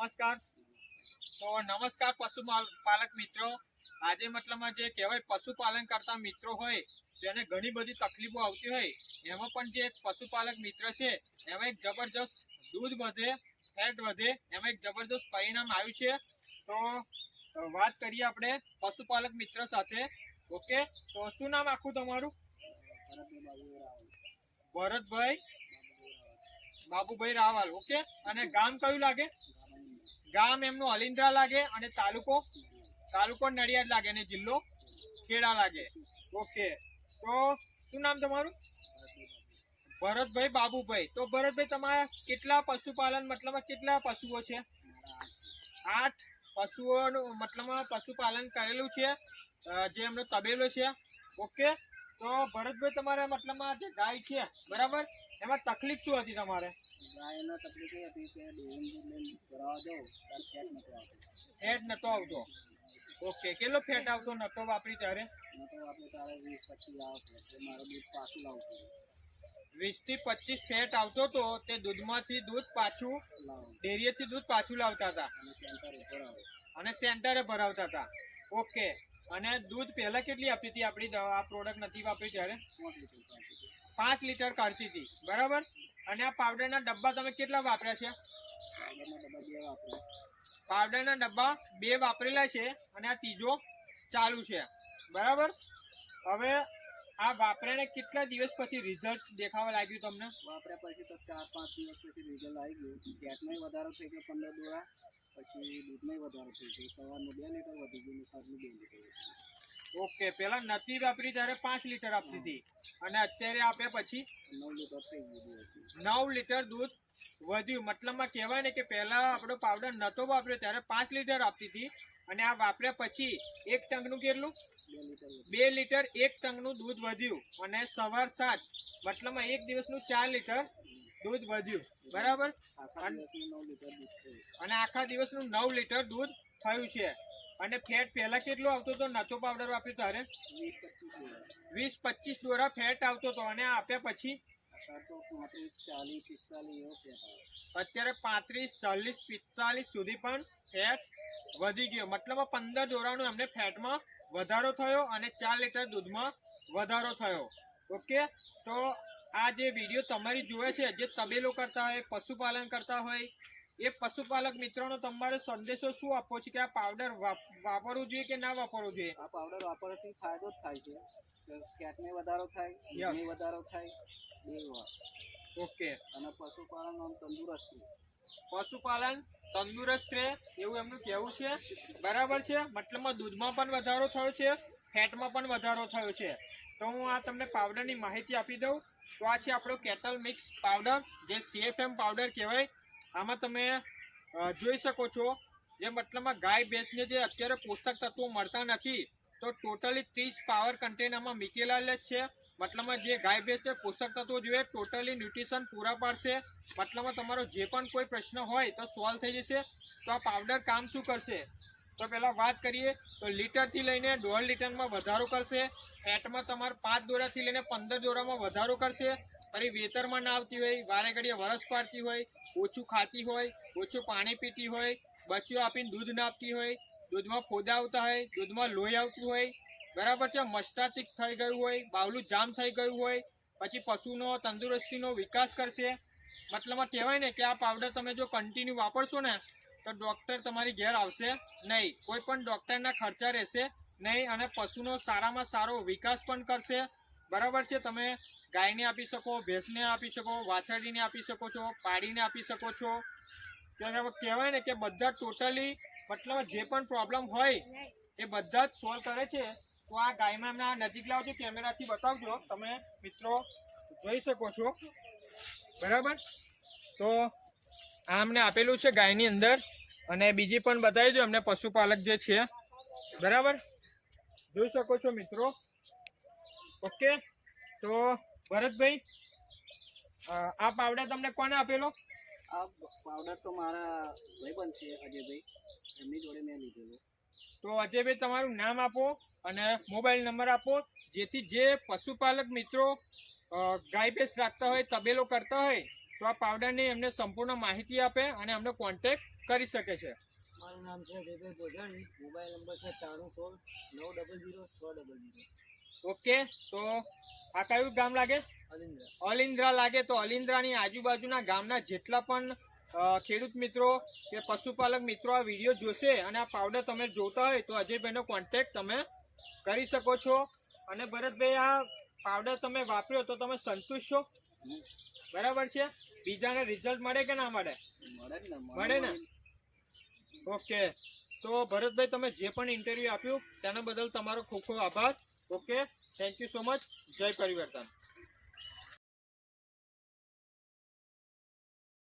નમસ્કાર. તો નમસ્કાર પશુ પાલક મિત્રો. આજે મતલબમાં જે કહેવાય પશુપાલન કરતા મિત્રો હોય તેને ઘણી બધી તકલીફો આવતી હોય. એમાં પણ જે પશુપાલક મિત્ર છે, એમાં એક જબરજસ્ત દૂધ વધે, ફેટ વધે, એમાં એક જબરજસ્ત પરિણામ આવ્યું છે. તો વાત કરીએ આપણે પશુપાલક મિત્ર સાથે. ઓકે? તો શું નામ આખું તમારું? ભરતભાઈ. બાબુભાઈ રાવલ. ઓકે? અને ગામ કયું લાગે? ગામ એમનું અલિન્દ્રા લાગે અને તાલુકો તાલુકો નડિયાદ લાગે અને જિલ્લો ખેડા લાગે. ઓકે. તો શું નામ તમારું? ભરતભાઈ બાબુભાઈ. તો ભરતભાઈ, તમારા કેટલા પશુપાલન મતલબમાં કેટલા પશુઓ છે? આઠ પશુઓનું મતલબમાં પશુપાલન કરેલું છે જે એમનો તબેલો છે. ઓકે. તો ભરતભાઈ તમારે મતલબમાં જે ગાય છે બરાબર? એમાં તકલીફ શું હતી તમારે? ગાયના તકલીફ એ હતી કે લઈને ભરાવા જાઉં ત્યારે ફેટ નથી આવતો ફેટ નતો આવતો. ઓકે કેટલો ફેટ આવતો? નતો વાપરી ત્યારે? નતો આપણે તારે વીસ પચીસ આવતો. મારે દૂધ પાછું પડે વીસથી પચીસ ફેટ આવતો તો તે દૂધમાંથી દૂધ પાછું ડેરીએથી દૂધ પાછું લાવતા હતા. અને સેન્ટરે ભરાવતા હતા. ઓકે. અને દૂધ પહેલા કેટલી આપતી હતી? આપણી આ પ્રોડક્ટ નથી વાપરી ત્યારે? પાંચ લીટર કાઢતી હતી. બરાબર? અને આ પાવડરના ડબ્બા તમે કેટલા વાપર્યા છે? પાવડરના ડબ્બા બે વાપરેલા છે અને આ ત્રીજો ચાલુ છે. બરાબર? હવે આ વાપરીને કેટલા દિવસ પછી રિઝલ્ટ દેખાવા લાગ્યું તમને? વાપર્યા પછી તો ચાર પાંચ દિવસ પછી રિઝલ્ટ આવી ગયું. ફેટમાંય વધારો થઈ ગયો પંદર દોડા પછી દૂધમાં વધારો થઈ ગયો. સવારનું બે લીટર વધી ગયું સાંજનું બે લીટર. ઓકે પેલા નથી વાપરી ત્યારે પાંચ લીટર આપતી હતી. અને અત્યારે આપે પછી નવ લીટર દૂધ વધ્યું. મતલબમાં કહેવાય ને કે પહેલા આપણો પાવડર નતો વાપર્યો ત્યારે પાંચ લીટર આપતી હતી. અને આ વાપર્યા પછી એક ટંકનું કેટલું? બે લીટર એક ટંકનું દૂધ વધ્યું. અને સવાર સાંજ મતલબમાં એક દિવસનું ચાર લીટર દૂધ વધ્યું. બરાબર? અને આખા દિવસનું નવ લીટર દૂધ થયું છે. અને ફેટ પહેલા કેટલો આવતો હતો? નતો પાવડર આપ્યો તારે? વીસ પચીસ દોરા ફેટ આવતો હતો અને આપ્યા પછી? અત્યારે પાંત્રીસ, ચાલીસ, પિસ્તાલીસ સુધી પણ ફેટ વધી ગયો. મતલબ પંદર દોરાનો એમને ફેટમાં વધારો થયો અને ચાર લીટર દૂધમાં વધારો થયો. ઓકે? તો આ જે વીડિયો તમારી જોવે છે, જે તબેલો કરતા હોય, પશુપાલન કરતા હોય એ પશુપાલક મિત્રોનો તમારો સંદેશો શું આપવો છે? કે આ પાવડર વાપ- વાપરવું જોઈએ કે ના વાપરવું જોઈએ? આ પાવડર વાપરવાથી ફાયદો જ થાય છે. ક્યાંકને વધારો થાય. દૂધને વધારો થાય બે ઓકે. અને પશુપાલન આમ તંદુરસ્ત રહે. પશુપાલન તંદુરસ્ત રહે એવું એમનું કહેવું છે. બરાબર છે? મતલબમાં દૂધમાં પણ વધારો થયો છે ફેટમાં પણ વધારો થયો છે. તો હું આ તમને પાવડરની માહિતી આપી દઉં. તો આ છે આપણો કેટલ મિક્સ પાવડર જે સીએફએમ પાવડર કહેવાય. આમાં તમે જોઈ શકો છો જે મતલબમાં ગાય ભેંસને જે અત્યારે પોષક તત્વો મળતા નથી, તો ટોટલી ત્રીસ પાવર કન્ટેનરમાં મૂકેલા જ છે. મતલબમાં જે ગાય ભેંસને પોષક તત્વો જોઈએ, ટોટલી ન્યુટ્રિશન પૂરા પાડશે. મતલબમાં તમારો જે પણ કોઈ પ્રશ્ન હોય તો સોલ્વ થઈ જશે. તો આ પાવડર કામ શું કરશે? તો પહેલાં વાત કરીએ, તો લીટરથી લઈને દોઢ લીટરમાં વધારો કરશે. ફેટમાં તમારે પાંચ દોરાથી લઈને પંદર દોરામાં વધારો કરશે. ફરી વેતરમાં ના આવતી હોય વારે ઘડીએ વરસ પાડતી હોય, ઓછું ખાતી હોય, ઓછું પાણી પીતી હોય બચ્યું આપીને દૂધ ના આપતી હોય, દૂધમાં ફોદા આવતા હોય, દૂધમાં લોહી આવતું હોય, બરાબર છે મસ્ટાતિક થઈ ગયું હોય, બાવલું જામ થઈ ગયું હોય, પછી પશુનો, તંદુરસ્તીનો વિકાસ કરશે. મતલબમાં કહેવાય ને કે આ પાવડર તમે જો કન્ટિન્યુ વાપરશો ને, તો ડૉક્ટર તમારી ઘેર આવશે નહીં. કોઈ પણ ડૉક્ટરના ખર્ચા રહેશે નહીં અને પશુનો સારામાં સારો વિકાસ પણ કરશે. બરાબર છે, તમે ગાયને આપી શકો, ભેંસને આપી શકો, વાછરડીને આપી શકો છો પાડીને આપી શકો છો. કહેવાય ને કે બધા ટોટલી મતલબ જે પણ પ્રોબ્લેમ હોય, એ બધા જ સોલ્વ કરે છે. તો આ ગાયમાં એમના નજીક લાવજો કેમેરાથી બતાવજો, તમે મિત્રો જોઈ શકો છો. બરાબર? તો આ અમને આપેલું છે ગાયની અંદર, અને બીજી પણ બતાવી દો અમને પશુપાલક જે છે. બરાબર? જોઈ શકો છો મિત્રો. ઓકે? તો ભરતભાઈ આ પાવડર તમને કોને આપેલો? આ પાવડર તો મારા ભાઈબંધ છે અજયભાઈ. એમની જોડે મેં લીધેલો. તો અજયભાઈ તમારું નામ આપો અને મોબાઈલ નંબર આપો જેથી જે પશુપાલક મિત્રો ગાય ભેંસ રાખતા હોય તબેલો કરતા હોય તો આ પાવડરની એમને સંપૂર્ણ માહિતી આપે અને અમને કોન્ટેક કરી શકે છે. મારું નામ છે અજયભાઈ ગોધાણી મોબાઈલ નંબર છે ત્રાણું સોળ નવ ડબલ જીરો છ ડબલ જીરો ઓકે તો આ કયું ગામ લાગે? અલિન્દ્ર લાગે. તો અલિન્દ્રાની આજુબાજુના ગામના જેટલા પણ ખેડૂત મિત્રો કે પશુપાલક મિત્રો આ વીડિયો જોશે અને આ પાવડર તમે જોતા હોય તો અજયભાઈનો કોન્ટેક્ટ તમે કરી શકો છો. અને ભરતભાઈ આ પાવડર તમે વાપર્યો તો તમે સંતુષ્ટ છો? બરાબર છે? બીજાને રિઝલ્ટ મળે કે ના મળે? મળે ને ઓકે. તો ભરતભાઈ તમે જે પણ ઇન્ટરવ્યૂ આપ્યું તેના બદલ તમારો ખૂબ ખૂબ આભાર. Okay thank you so much જય પરિવર્તન